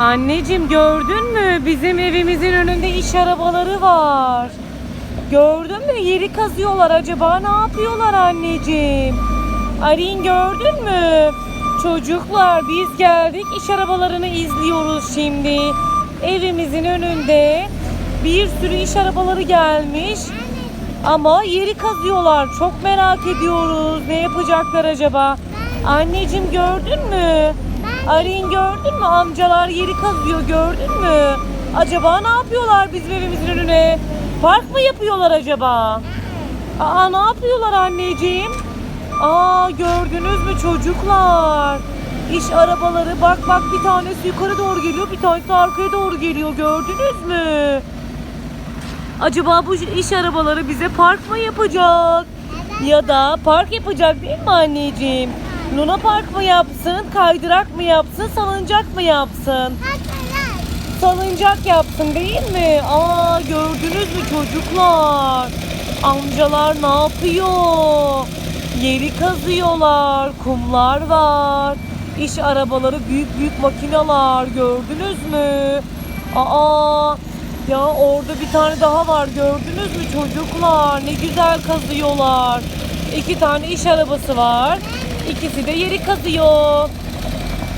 Anneciğim gördün mü? Bizim evimizin önünde iş arabaları var. Gördün mü? Yeri kazıyorlar. Acaba ne yapıyorlar anneciğim? Arin gördün mü? Çocuklar biz geldik. iş arabalarını izliyoruz şimdi. Evimizin önünde bir sürü iş arabaları gelmiş. Ama yeri kazıyorlar. Çok merak ediyoruz. Ne yapacaklar acaba? Anneciğim gördün mü? Arin gördün mü? Amcalar yeri kazıyor gördün mü? Acaba ne yapıyorlar bizim evimizin önüne? Park mı yapıyorlar acaba? Aa ne yapıyorlar anneciğim? Aa gördünüz mü çocuklar? İş arabaları bak bak bir tanesi yukarı doğru geliyor bir tanesi arkaya doğru geliyor gördünüz mü? Acaba bu iş arabaları bize park mı yapacak? Ya da park yapacak değil mi anneciğim? Luna Park mı yapsın, kaydırak mı yapsın, salıncak mı yapsın? Salıncak yapsın değil mi? Aa gördünüz mü çocuklar? Amcalar ne yapıyor? Yeri kazıyorlar, kumlar var. İş arabaları büyük büyük makineler gördünüz mü? Aa ya orada bir tane daha var gördünüz mü çocuklar? Ne güzel kazıyorlar. İki tane iş arabası var. İkisi de yeri kazıyor.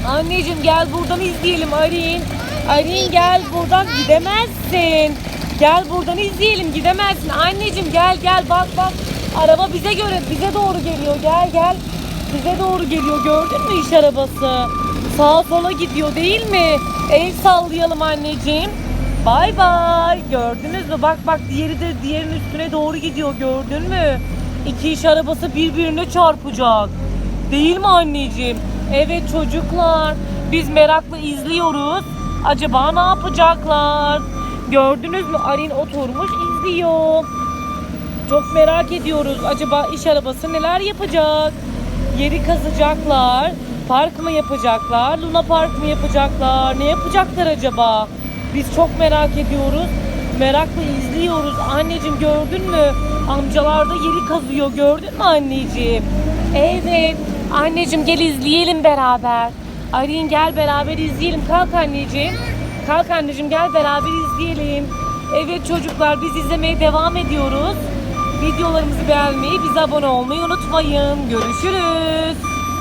Anneciğim gel buradan izleyelim Arin. Arin gel buradan gidemezsin. Gel buradan izleyelim gidemezsin. Anneciğim gel gel bak bak. Araba bize göre bize doğru geliyor. Gel gel. Bize doğru geliyor. Gördün mü iş arabası? Sağa sola gidiyor değil mi? El sallayalım anneciğim. Bay bay. Gördünüz mü? Bak bak diğeri de diğerinin üstüne doğru gidiyor. Gördün mü? İki iş arabası birbirine çarpacak. Değil mi anneciğim? Evet çocuklar. Biz merakla izliyoruz. Acaba ne yapacaklar? Gördünüz mü? Arin oturmuş izliyor. Çok merak ediyoruz. Acaba iş arabası neler yapacak? Yeri kazacaklar. Park mı yapacaklar? Luna Park mı yapacaklar? Ne yapacaklar acaba? Biz çok merak ediyoruz. Merakla izliyoruz. Anneciğim gördün mü? Amcalar da yeri kazıyor. Gördün mü anneciğim? Evet. Anneciğim gel izleyelim beraber. Arin gel beraber izleyelim. Kalk anneciğim. Kalk anneciğim gel beraber izleyelim. Evet çocuklar biz izlemeye devam ediyoruz. Videolarımızı beğenmeyi, bize abone olmayı unutmayın. Görüşürüz.